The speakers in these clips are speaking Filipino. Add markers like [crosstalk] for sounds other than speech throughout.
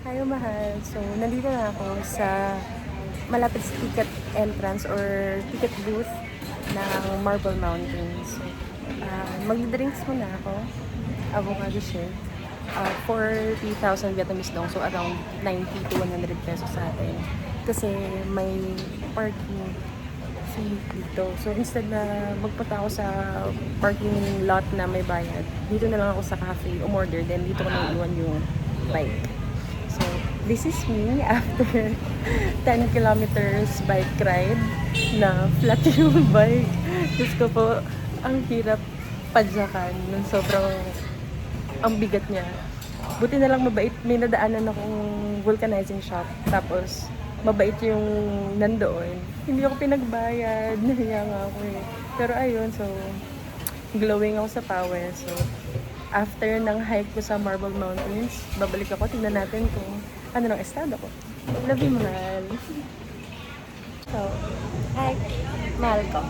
Hi, mahal. So, nandito na ako sa malapit sa ticket entrance or ticket booth ng Marble Mountains. So, uh, mag-drinks muna ako. Avocado shake. Uh, 40,000 Vietnamese dong. So, around 90 to 100 pesos sa atin. Kasi may parking fee dito. So, instead na magpunta ako sa parking lot na may bayad, dito na lang ako sa cafe, umorder. Then, dito ko na iwan yung bike. This is me after [laughs] 10 kilometers bike ride na flat [laughs] yung bike. Diyos ko po, ang hirap padyakan ng sobrang ang bigat niya. Buti na lang mabait, may nadaanan akong vulcanizing shop. Tapos, mabait yung nandoon. Hindi ako pinagbayad, [laughs] nahiya nga ako eh. Pero ayun, so, glowing ako sa power. So, after ng hike ko sa Marble Mountains, babalik ako, tingnan natin kung ano ng estado ko. Love you, mahal. So, hi, mahal ko.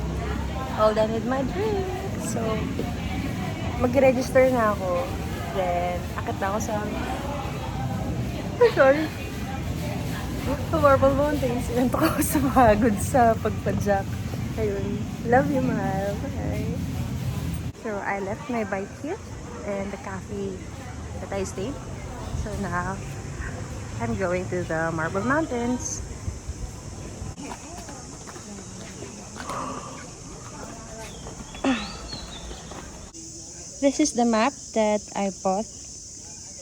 All done with my drink. So, mag-register na ako. Then, akit na ako sa... Sorry. Marble Mountains. Inantok ako [laughs] sa pagod sa pagpadyak. Ayun. Love you, mahal. Bye. So, I left my bike here in the cafe that I stayed. So now, I'm going to the Marble Mountains. This is the map that I bought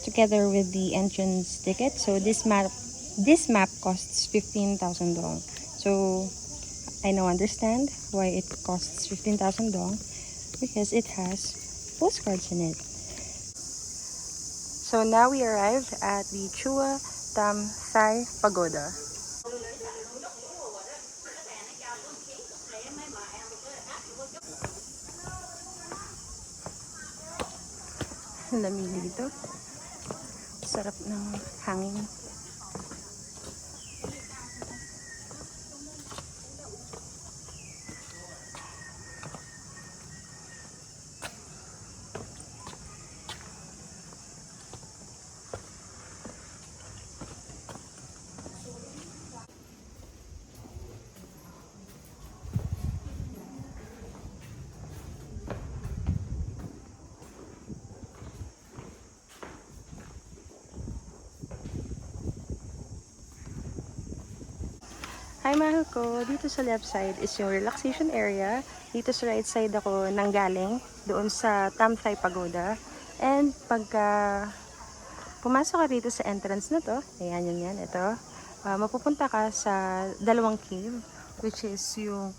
together with the entrance ticket. So this map this map costs 15,000 dong. So I now understand why it costs 15,000 dong because it has postcards in it. So now we arrived at the Chua Tam Thai Pagoda. Ang lamig dito. Sarap ng hangin. Hi mahal ko, dito sa left side is yung relaxation area. Dito sa right side ako nanggaling doon sa Tamthai Pagoda. And pagka pumasok ka dito sa entrance na to, ayan yun yan, ito, ah, mapupunta ka sa dalawang cave, which is yung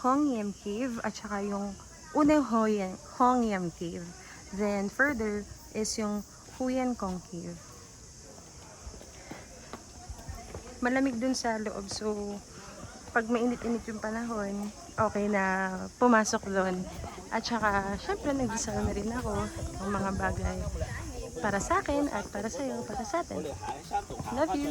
Hongyam Cave at saka yung unang Hongyam Cave. Then further is yung Huyan Kong Cave. Malamig dun sa loob. So, pag mainit-init yung panahon, okay na pumasok doon. At saka, syempre, nagdasal na rin ako ng mga bagay para sa akin at para sa'yo, para sa atin. Love you!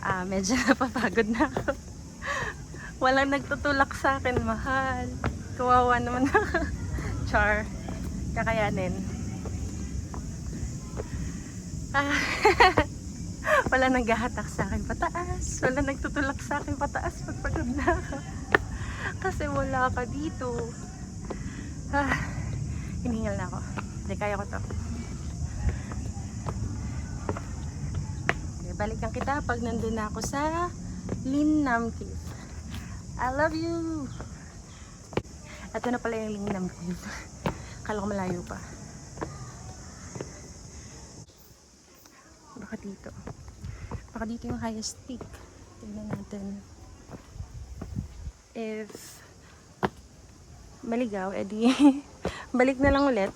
Ah, medyo [laughs] napapagod na ako. Walang nagtutulak sa akin, mahal. Kawawa naman ako. [laughs] Char. Kakayanin. Ah, [laughs] wala nang gahatak sa akin pataas. Wala nagtutulak sa akin pataas pag pagod na. Kasi wala ka dito. Ah, hinihingal na ako. Hindi, kaya ko to. Okay, balikan kita pag nandun na ako sa Linnam Cave. I love you! Ito na pala yung Linnam Cave. Kala ko malayo pa. Baka dito. Baka dito yung highest peak. Tingnan natin. If maligaw, edi [laughs] balik na lang ulit.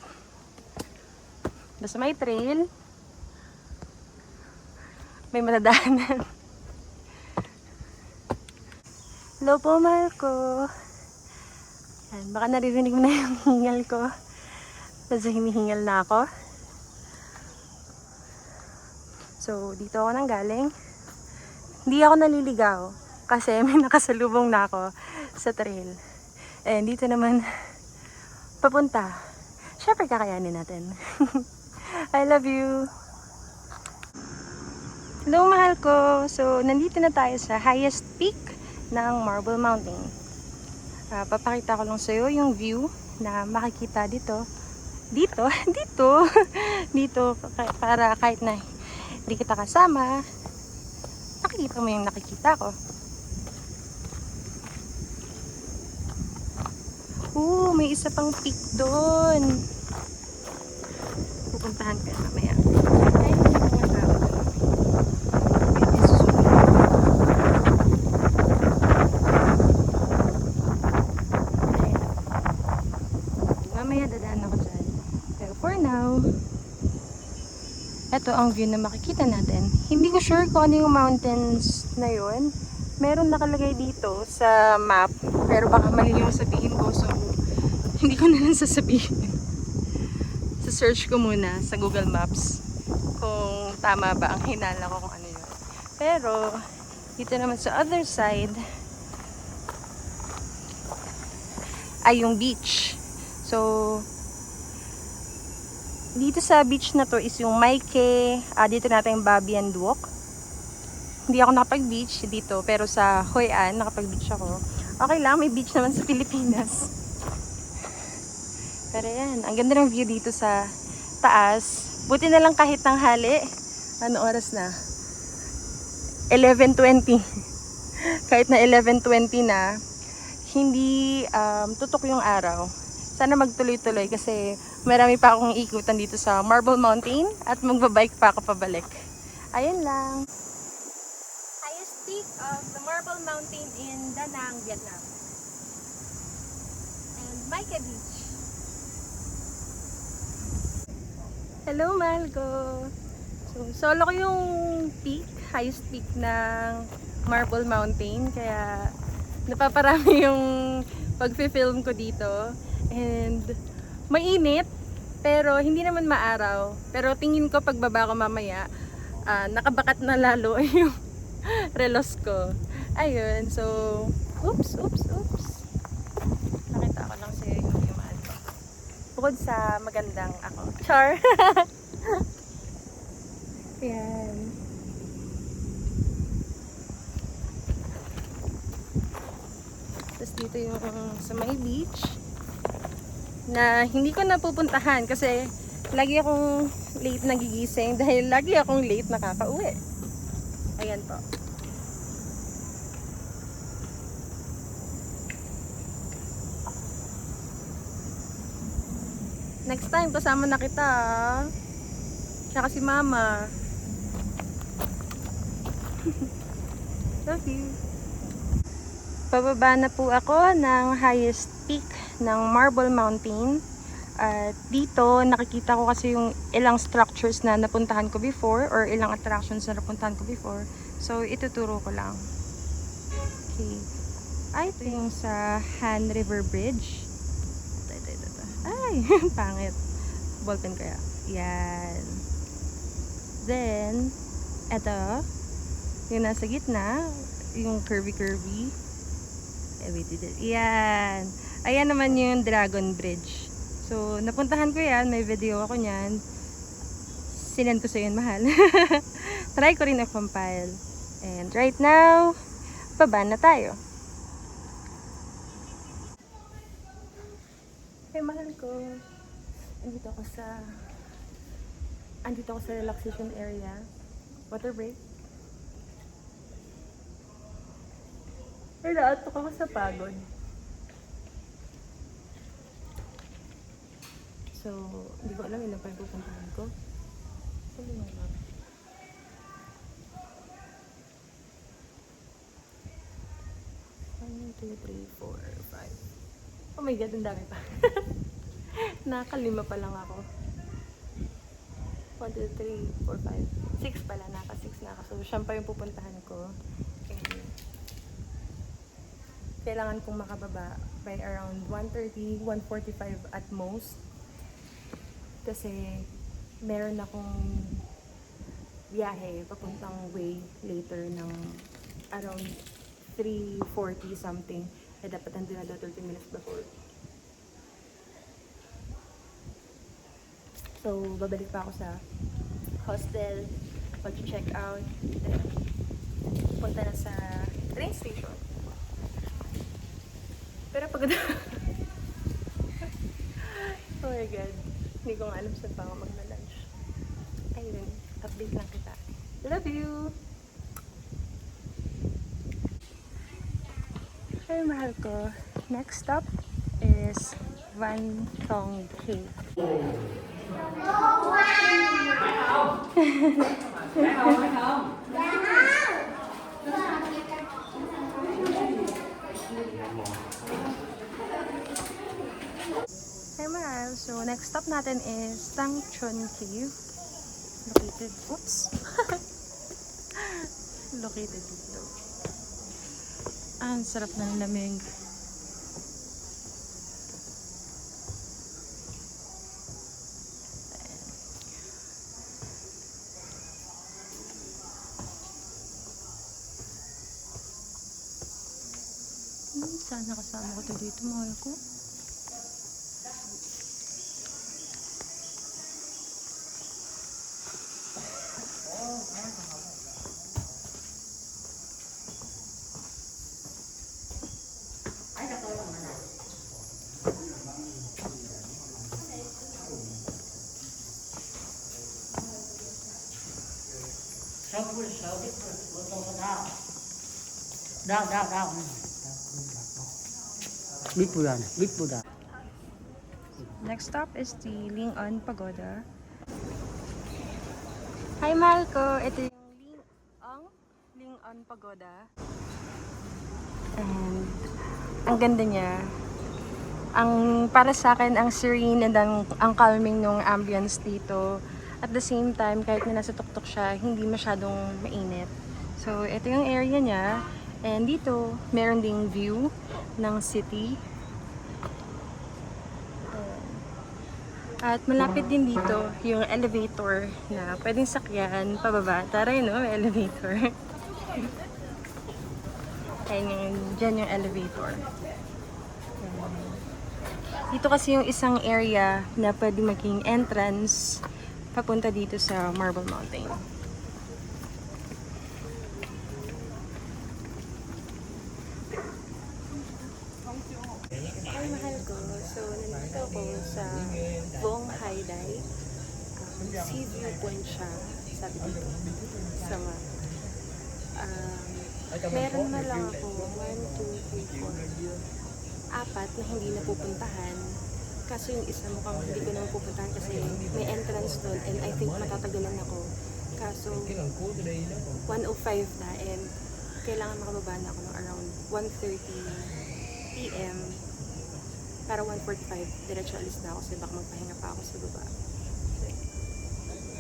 Basta may trail. May matadaanan. Hello po, mahal ko. Yan, baka naririnig mo na yung hingal ko. Kasi hinihingal na ako. So, dito ako nang galing. Hindi ako naliligaw kasi [laughs] may nakasalubong na ako sa trail. And dito naman papunta. syempre kakayanin natin. [laughs] I love you! Hello, mahal ko! So, nandito na tayo sa highest peak ng Marble Mountain. Ah, papakita ko lang sa'yo yung view na makikita dito. Dito? [laughs] Dito! dito, para kahit na hindi kita kasama, nakikita mo yung nakikita ko. Oo, may isa pang peak doon. Pupuntahan ka mamaya. Ay, may mga tao. It is so Ayan. Mamaya dadaan ako dyan. Pero for now, ito ang view na makikita natin. Hindi ko sure kung ano yung mountains na yun. Meron nakalagay dito sa map. Pero baka mali yung sabihin ko. So, [laughs] hindi ko na lang sasabihin. sa search ko muna sa Google Maps kung tama ba ang hinala ko kung ano yun. Pero, dito naman sa other side, ay yung beach. So, dito sa beach na to is yung Maike, ah, dito natin yung Babi and Walk. Hindi ako nakapag-beach dito, pero sa Hoi An, nakapag-beach ako. Okay lang, may beach naman sa [laughs] Pilipinas. Pero yan, ang ganda ng view dito sa taas. Buti na lang kahit tanghali. Ano oras na? 11.20. [laughs] kahit na 11.20 na, hindi um, tutok yung araw. Sana magtuloy-tuloy kasi marami pa akong ikutan dito sa Marble Mountain at magbabike pa ako pabalik. Ayun lang. Highest peak of the Marble Mountain in Da Nang, Vietnam. And Maika Beach. Hello, Malgo! So, solo ko yung peak, highest peak ng Marble Mountain. Kaya, napaparami [laughs] yung pag-film ko dito. And, mainit, pero hindi naman maaraw. Pero tingin ko pagbaba ko mamaya, ah, nakabakat na lalo [laughs] yung relos ko. Ayun, so, oops, oops, oops. Nakita ko lang sa'yo yung yumaan ko. Bukod sa magandang ako. Char! [laughs] Ayan. Tapos dito yung sa may beach na hindi ko napupuntahan kasi lagi akong late nagigising [laughs] dahil lagi akong late nakakauwi. Ayan po. Next time, kasama na kita. ah. Tsaka si mama. [laughs] Love you. Pababa na po ako ng highest peak ng Marble Mountain. At dito, nakikita ko kasi yung ilang structures na napuntahan ko before or ilang attractions na napuntahan ko before. So, ituturo ko lang. Okay. Ay, ito yung sa Han River Bridge. Ay, [laughs] pangit. Ballpen kaya. Yan. Then, ito. Yung nasa gitna. Yung curvy-curvy. Yan. Ayan naman yung Dragon Bridge. So, napuntahan ko yan. May video ako niyan. Sinend ko sa yun, mahal. [laughs] Try ko rin i-compile. And right now, baba na tayo. Hey, mahal ko. Andito ako sa... Andito ako sa relaxation area. Water break. Pero naatok ako sa pagod. So, hindi ko alam ilan pa yung pupuntahan ko. Ano nga lang. Oh my God, ang dami pa. [laughs] Nakalima pa lang ako. 1, 2, 3, 4, 5. 6 pala, naka 6 na ako. So, siyam pa yung pupuntahan ko. Kailangan kong makababa by around 1.30, 1.45 at most. Kasi, meron akong biyahe papuntang way later ng around 3.40 something. Eh, dapat nandun na daw 30 minutes before. So, babalik pa ako sa hostel, mag-check out, then punta na sa train station. Pero pagod Oh my God. Hindi ko nga alam saan pa ako magna-lunch. Ayun, update lang kita. Love you! Hi, mahal ko. Next stop is Van Tong Cave. Hi, next stop natin is Tang Chon Cave. Located, oops. [laughs] Located dito. Ang sarap ng lamig. Hmm, sana kasama ko to dito, mahal ko. Đau đau đau biết bùa này biết bùa Next stop is the Lingon Pagoda. Hi, ko. Ito yung Lingon, Lingon Pagoda. And ang ganda niya. Ang para sa akin, ang serene and ang, ang calming nung ambience dito. At the same time, kahit na nasa tuktok siya, hindi masyadong mainit. So, ito yung area niya. And dito, meron ding view ng city. At malapit din dito yung elevator na pwedeng sakyan pababa. Taray no, may elevator. [laughs] Ayun yung, dyan yung elevator. Dito kasi yung isang area na pwede maging entrance papunta dito sa Marble Mountain. Ako sa Vong Haidai. Um, sea view point siya, sabi dito. Sa map. Um, meron na lang ako 1, 2, 3, 4, apat na hindi napupuntahan. Kaso yung isa mukhang hindi ko na mapupuntahan kasi may entrance doon and I think matatagalan ako. Kaso 105 na and kailangan makababa na ako ng around 1.30 p.m. para 1.45, diretso alis na ako kasi baka magpahinga pa ako sa baba.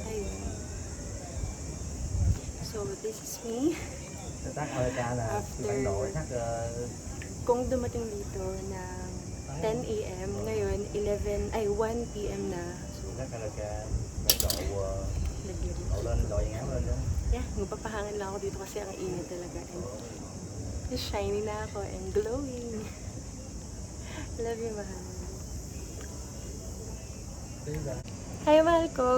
Ayun. So, this is me. After- Kung dumating dito ng 10 a.m., ngayon 11, ay 1 p.m. na. So, đó Yeah, magpapahangan lang ako dito kasi ang init talaga. And shiny na ako and glowing. Love you, mahal. Hi, mahal ko!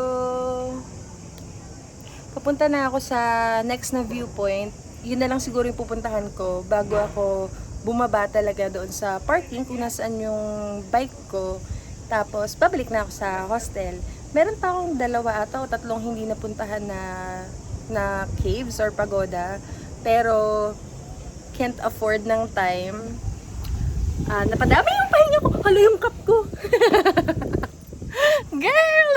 Papunta na ako sa next na viewpoint. Yun na lang siguro yung pupuntahan ko bago ako bumaba talaga doon sa parking kung nasaan yung bike ko. Tapos, babalik na ako sa hostel. Meron pa akong dalawa ata o tatlong hindi napuntahan na na caves or pagoda. Pero, can't afford ng time. Ah, napadami yung pahinga ko. Hala yung cup ko. [laughs] Girl!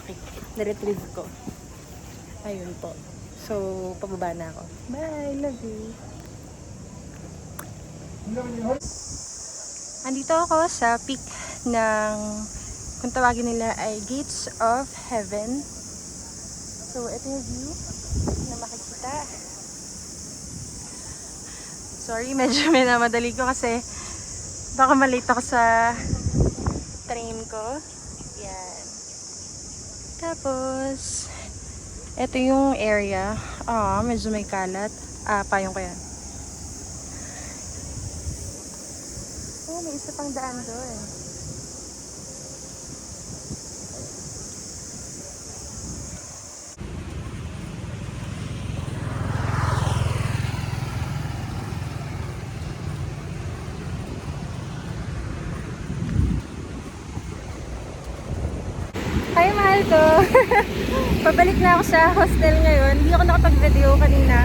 okay, na-retrieve ko. Ayun po. So, pababa na ako. Bye! Love you! Andito ako sa peak ng kung tawagin nila ay Gates of Heaven. So, ito yung view na makikita. Sorry, medyo minamadali ko kasi baka malate ako sa train ko. Yan. Tapos, ito yung area. Ah, medyo may kalat. Ah, payong ko yan. Oh, may isa pang daan doon. Hi, mahal ko. Pabalik na ako sa hostel ngayon. Hindi ako nakapag-video kanina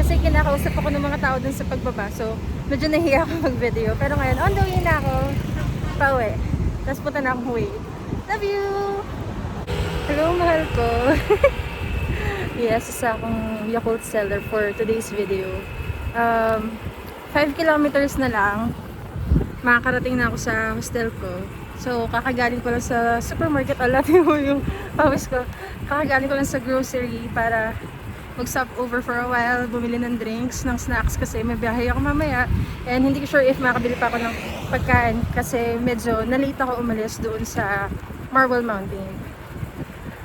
kasi kinakausap ako ng mga tao dun sa pagbaba. So, medyo nahiya ako mag-video. Pero ngayon, on the way na ako. Pauwi. Tapos punta na akong Kuwait. Love you! Hello, mahal ko. [laughs] yes, isa akong Yakult seller for today's video. Um, 5 kilometers na lang. Makakarating na ako sa hostel ko. So, kakagaling ko lang sa supermarket. Alatin [laughs] mo yung pawis ko. Kakagaling ko lang sa grocery para mag-stop over for a while, bumili ng drinks, ng snacks kasi may biyahe ako mamaya. And hindi ko sure if makabili pa ako ng pagkain kasi medyo nalate ako umalis doon sa Marble Mountain.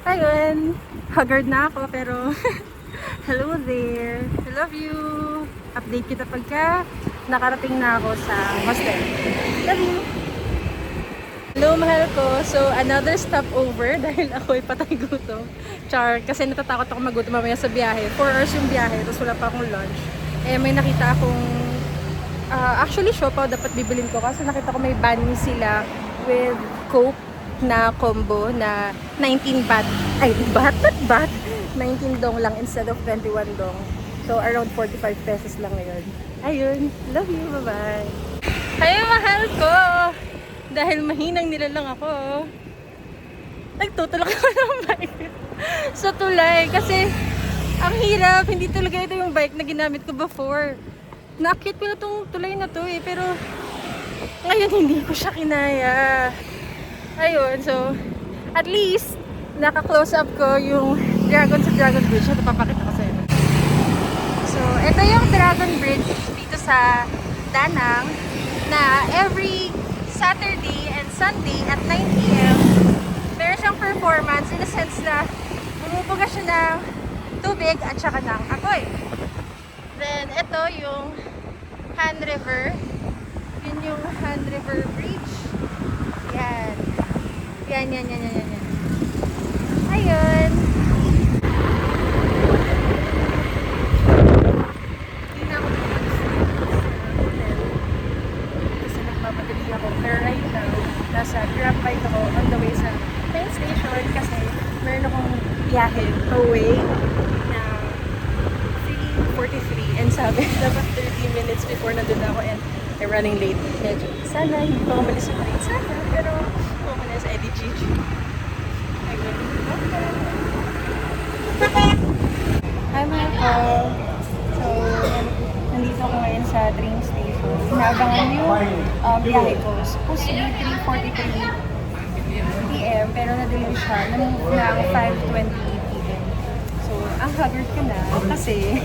Ayun, haggard na ako pero [laughs] hello there. I love you. Update kita pagka nakarating na ako sa hostel. Love you. Hello, mahal ko. So, another stopover [laughs] dahil ako ay patay gutom. Char, kasi natatakot ako magutom mamaya sa biyahe. 4 hours yung biyahe, tapos wala pa akong lunch. Eh, may nakita akong... ah, actually, siopaw dapat bibilin ko kasi nakita ko may bani sila with Coke na combo na 19 baht. Ay, [laughs] baht? Ba't baht? 19 dong lang instead of 21 dong. So, around 45 pesos lang ngayon. Ayun. Love you. Bye-bye. Ay, mahal ko! Dahil mahinang nilalang ako. Nagtutulak [laughs] ako ng bike sa tulay. Kasi, ang hirap. Hindi talaga ito yung bike na ginamit ko before. Nakit ko na tong tulay na to eh. Pero, ngayon hindi ko siya kinaya. Ayun, so, at least, naka-close up ko yung Dragon sa Dragon Bridge. Ito, papakita ko sa'yo. So, ito yung Dragon Bridge dito sa Danang na every Saturday and Sunday at 9 p.m. meron siyang performance in a sense na bumubuga siya ng tubig at saka ng apoy. Then, ito yung Han River. Yun yung Han River Bridge. Yan. Yan, yan, yan, yan, yan. yan. Ayun. Hindi na ako nakalis sa hotel. Kasi nagmamadali ako. Pero right now, nasa grab bike ako on the way sa train station kasi meron akong biyahe away na 3.43 and sabi [laughs] dapat 30 minutes before nandun ako and I'm running late. Medyo. Sana hindi pa umalis yung train. Sana. Pero umalis Eddie Gigi. Ayun. Hi, mga ko. So, nandito ako ngayon sa train station. Inaabangan yung um, biyahe ko. Supposed to be 3.43 p.m. Pero na-delay siya. Namove ng 5.28 p.m. Ang haggard ko na kasi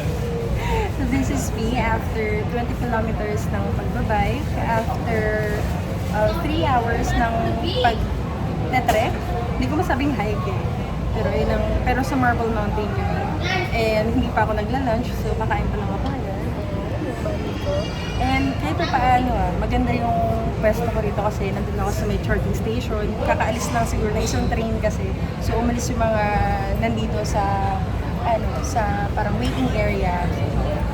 so [laughs] this is me after 20 kilometers ng pagbabike, after 3 hours ng pag-trek. Hindi ko masabing hike eh. Pero, yun ang, pero sa Marble Mountain yun. And hindi pa ako nagla-lunch, so kakain pa lang ako ngayon. And kahit pa paano ah, maganda yung pwesto ko rito kasi nandun ako sa may charging station. Kakaalis lang siguro na isang train kasi. So umalis yung mga nandito sa ano, sa parang waiting area.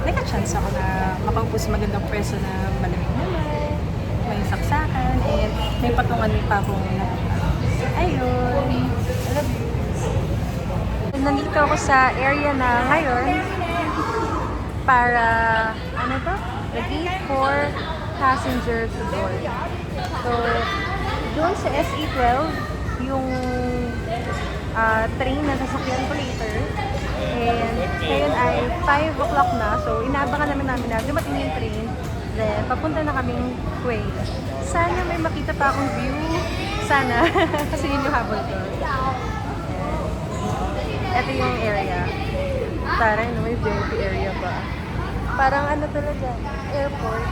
Nagka-chance ako na makaupo sa magandang pwesto na malamig naman, may saksakan, and may patungan pa akong nakita. Ayun. You. Nandito ako sa area na ngayon para, ano to? Gate for passenger to board. So, doon sa SE12, yung ah, train na sasakyan ko later. And ngayon ay 5 o'clock na. So, inaabangan namin namin na dumating yung train. Then, papunta na kaming Kuwait. Sana may makita pa akong view. Sana. [laughs] Kasi yun yung habol ko. Ito yung area. Tara, no, may VIP area pa. Parang ano talaga, airport.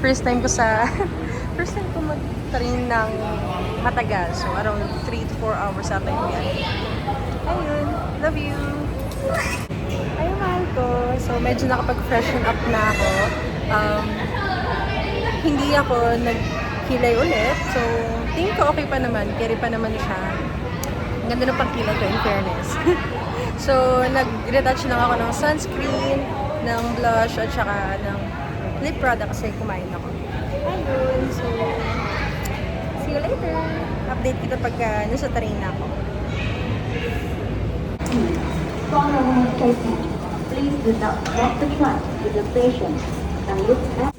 First time ko sa, [laughs] first time ko mag-train ng matagal. So, around 3 to 4 hours ata yung biyahe. Ayun, love you! Ayun, mahal ko. So, medyo nakapag-freshen up na ako. Um, hindi ako nagkilay ulit. So, tingin ko okay pa naman. Carry pa naman siya. Ang ganda ng pagkilay ko, in fairness. [laughs] so, nag-retouch lang ako ng sunscreen, ng blush, at saka ng lip product kasi kumain ako. Ayun. So, see you later. Update kita pagka nasa train na ako. Following statement, please not cross the track with the station and look at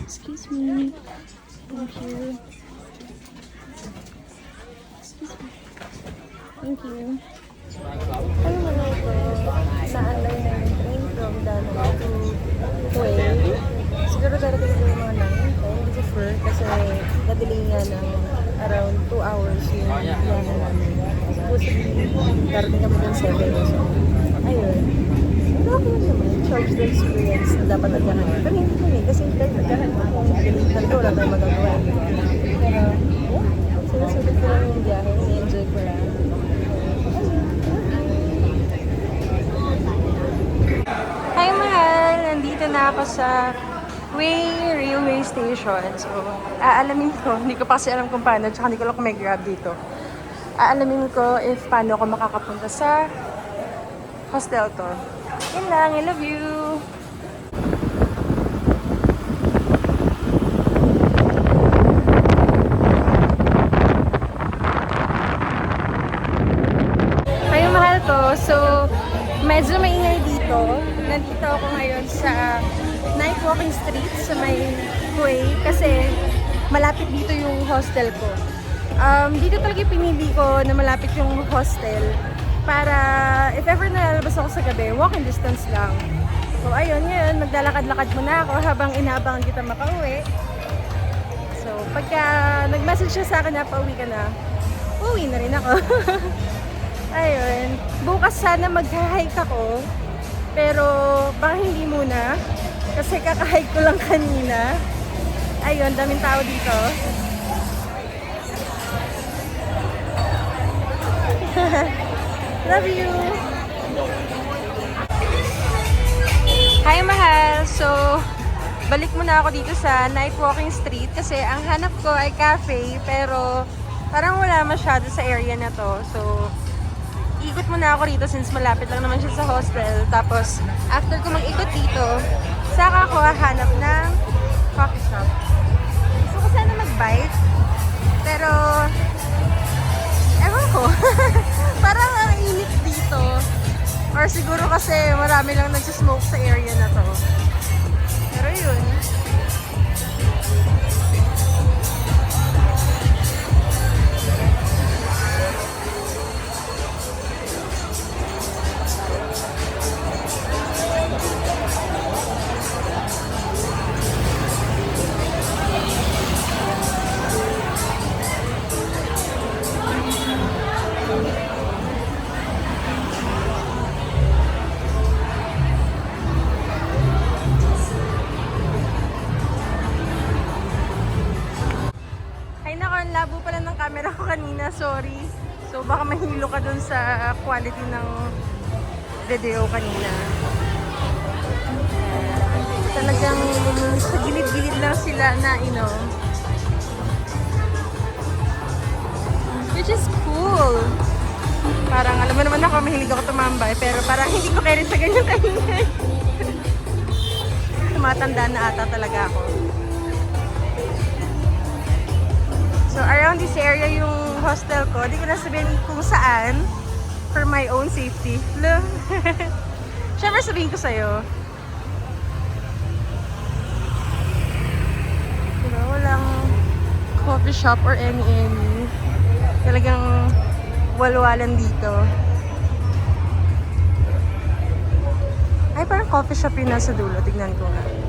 Excuse me. Thank you. Excuse me. Thank you. Ano mo na yung train from Danang to Kuwait? Siguro darating ito yung mga 9, 10. Hindi ko sure kasi nadelay nga ng around 2 hours yung biyahe namin. Supposedly, darating kami ng 7. So, ayun. Pero okay lang naman. Charge the experience na dapat nagkahan. Pero hindi kami kasi dahil nagkahan ako. Talaga wala tayong magagawa. Pero, yeah. Sinusunod ko lang yung biyahe. I-enjoy ko lang. Hi, mahal! Nandito na ako sa Way Railway Station. So, aalamin ko. Hindi ko pa kasi alam kung paano. Tsaka hindi ko lang kung may grab dito. Aalamin ko if paano ako makakapunta sa hostel to. Yun lang. I love you! Kayo mahal ko. So, medyo maingay dito. Nandito ako ngayon Walking Street sa may Kuway kasi malapit dito yung hostel ko. Um, dito talaga pinili ko na malapit yung hostel para if ever nalalabas ako sa gabi, walking distance lang. So ayun, ngayon, naglalakad-lakad muna ako habang inaabangan kita makauwi. So pagka nag-message siya sa akin na pauwi ka na, uwi na rin ako. [laughs] Ayun. Bukas sana mag-hike ako. Pero baka hindi muna. Kasi kakahike ko lang kanina. Ayun, daming tao dito. [laughs] Love you! Hi, mahal! So, balik muna ako dito sa Night Walking Street kasi ang hanap ko ay cafe pero parang wala masyado sa area na to. So, ikot muna ako rito since malapit lang naman siya sa hostel. Tapos, after ko mag-ikot dito, saka ako hahanap ng coffee shop. Gusto ko sana mag-bite. Pero, ewan ko. [laughs] Parang ang init dito. Or siguro kasi marami lang nagsismoke sa area na to. Pero yun. Sa quality ng video kanina. Talagang sa gilid-gilid lang sila na, know. Which is cool. Parang alam mo naman ako, mahilig ako tumambay. Pero parang hindi ko rin sa ganyan kanina. [laughs] Tumatanda na ata talaga ako. So, around this area yung hostel ko. Di ko na sabihin kung saan for my own safety. Lo. [laughs] Siyempre sabihin ko sa'yo. Diba, walang coffee shop or any any. Talagang walwalan dito. Ay, parang coffee shop yun nasa dulo. Tignan ko nga.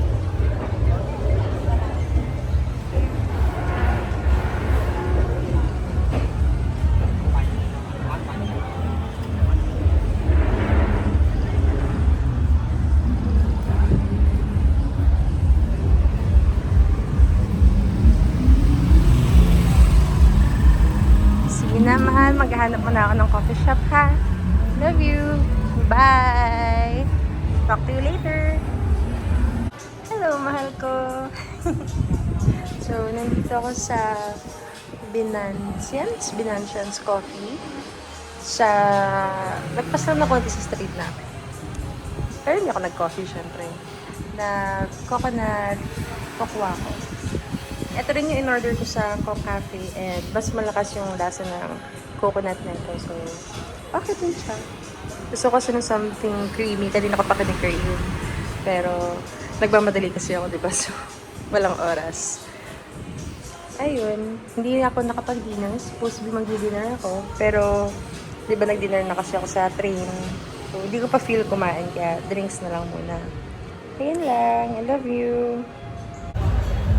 Ako sa Binansians, Binansians Coffee. Sa... Nagpas lang na konti sa street namin. Pero hindi ako nag-coffee, syempre. Nag-coconut kokwa ko. Ito rin yung in-order ko sa Coke Cafe and mas malakas yung lasa ng coconut nito. So, okay din siya. Gusto ko ng something creamy. Kanina ko pa cream Pero, nagmamadali kasi ako, di ba? [laughs] So, walang oras. Ayun, hindi ako nakapag-dinner. Supposed to mag-dinner ako. Pero, di ba nag-dinner na kasi ako sa train. So, hindi ko pa feel kumain. Kaya, drinks na lang muna. Ayun lang. I love you.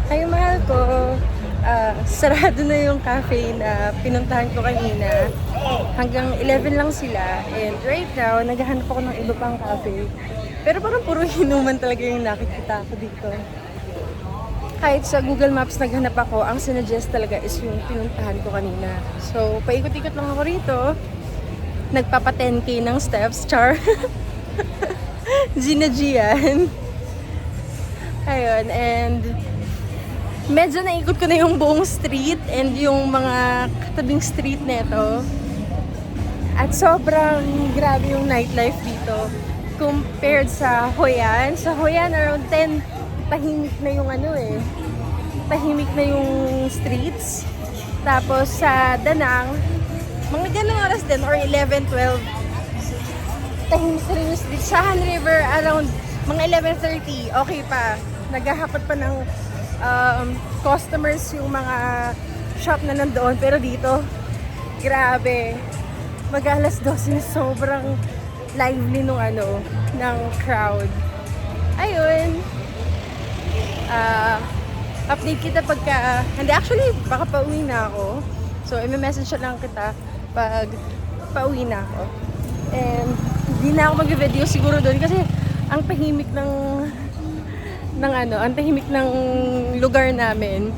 Ay, mahal ko. Ah, [laughs] sarado na yung cafe na pinuntahan ko kanina. Hanggang 11 lang sila. And right now, naghahanap ako ng iba pang cafe. Pero parang puro [laughs] hinuman talaga yung nakikita ko dito. Kahit sa Google Maps naghanap ako, ang sinuggest talaga is yung pinuntahan ko kanina. So, paikot-ikot lang ako rito. Nagpapa 10k ng steps, char. [laughs] Gina G yan. Ayun, and medyo naikot ko na yung buong street and yung mga katabing street nito. At sobrang grabe yung nightlife dito compared sa Hoyan. Sa Hoyan, around 10, tahimik na yung ano eh. Tahimik na yung streets. Tapos sa Danang, mga ganong oras din, or 11, 12, tahimik na yung streets. Sa Han River, around mga 11.30, okay pa. Naghahakot pa ng um, customers yung mga shop na nandoon. Pero dito, grabe. Mag alas 12 na sobrang lively nung ano, ng crowd. Ayun. Ah, update kita pagka, hindi actually, baka pauwi na ako. So, i-message lang kita pag pauwi na ako. And, hindi na ako mag-video siguro doon kasi ang tahimik ng ng ano, ang tahimik ng lugar namin.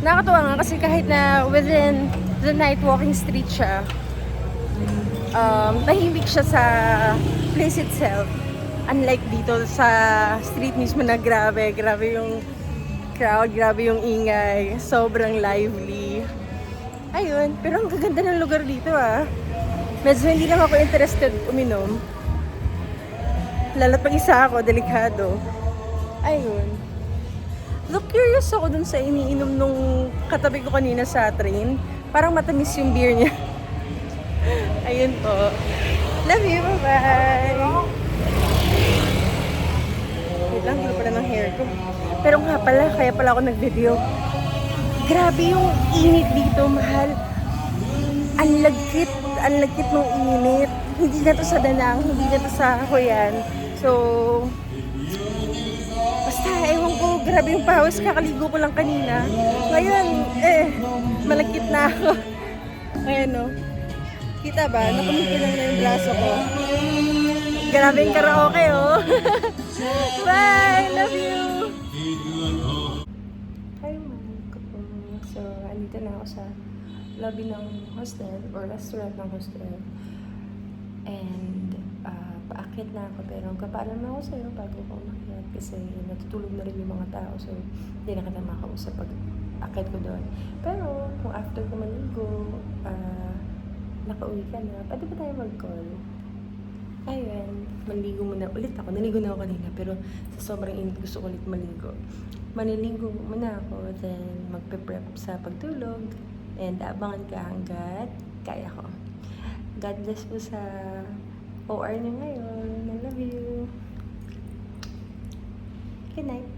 Nakakatuwa nga kasi kahit na within the night walking street siya, um, tahimik siya sa place itself. Unlike dito sa street mismo na grabe, grabe yung crowd, grabe yung ingay, sobrang lively. Ayun, pero ang gaganda ng lugar dito ah. Medyo hindi lang ako interested uminom. Lalo pag isa ako, delikado. Ayun. Look, curious ako dun sa iniinom nung katabi ko kanina sa train. Parang matamis yung beer niya. [laughs] Ayun po. Love you. Bye-bye. Lang, hindi pala ng hair ko. Pero nga pala, kaya pala ako nag-video. Grabe yung init dito, mahal. Ang lagkit, ang lagkit ng init. Hindi na to sa Danang, hindi na to sa Hoyan. So, basta, ewan ko, grabe yung pawis. Kakaligo ko lang kanina. Ngayon, eh, malagkit na ako. [laughs] Ayan o. Kita ba? Nakumikilang na yung braso ko. Grabe yung karaoke, oh. [laughs] Bye! Love you! Hi, ma'am. Kapag. So, andito na ako sa lobby ng hostel or restaurant ng hostel. And, uh, paakit na ako. Pero kapaalam na ako sa'yo bago ko umakyat kasi natutulog na rin yung mga tao. So, hindi na kita makausap pag akit ko doon. Pero, kung after ko maligo, uh, nakauwi ka na, pwede ba tayo mag-call? Ayun, maligo muna ulit ako. Naligo na ako kanina, pero sa sobrang init gusto ko ulit maligo. Maniligo muna ako, then magpe-prep sa pagtulog, and abangan ka hanggat kaya ko. God bless po sa OR niyo ngayon. I love you. Good night.